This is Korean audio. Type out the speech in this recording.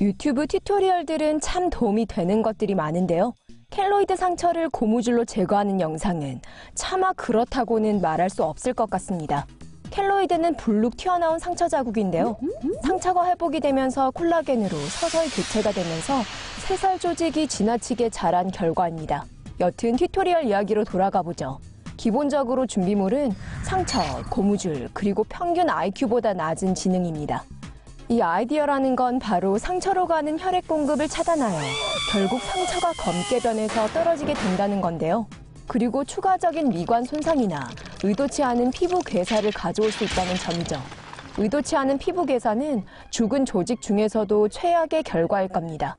유튜브 튜토리얼들은 참 도움이 되는 것들이 많은데요. 켈로이드 상처를 고무줄로 제거하는 영상은 차마 그렇다고는 말할 수 없을 것 같습니다. 켈로이드는 불룩 튀어나온 상처 자국인데요. 상처가 회복이 되면서 콜라겐으로 서서히 교체가 되면서 새살 조직이 지나치게 자란 결과입니다. 여튼 튜토리얼 이야기로 돌아가 보죠. 기본적으로 준비물은 상처, 고무줄, 그리고 평균 IQ보다 낮은 지능입니다. 이 아이디어라는 건 바로 상처로 가는 혈액 공급을 차단하여 결국 상처가 검게 변해서 떨어지게 된다는 건데요. 그리고 추가적인 미관 손상이나 의도치 않은 피부 괴사를 가져올 수 있다는 점이죠. 의도치 않은 피부 괴사는 죽은 조직 중에서도 최악의 결과일 겁니다.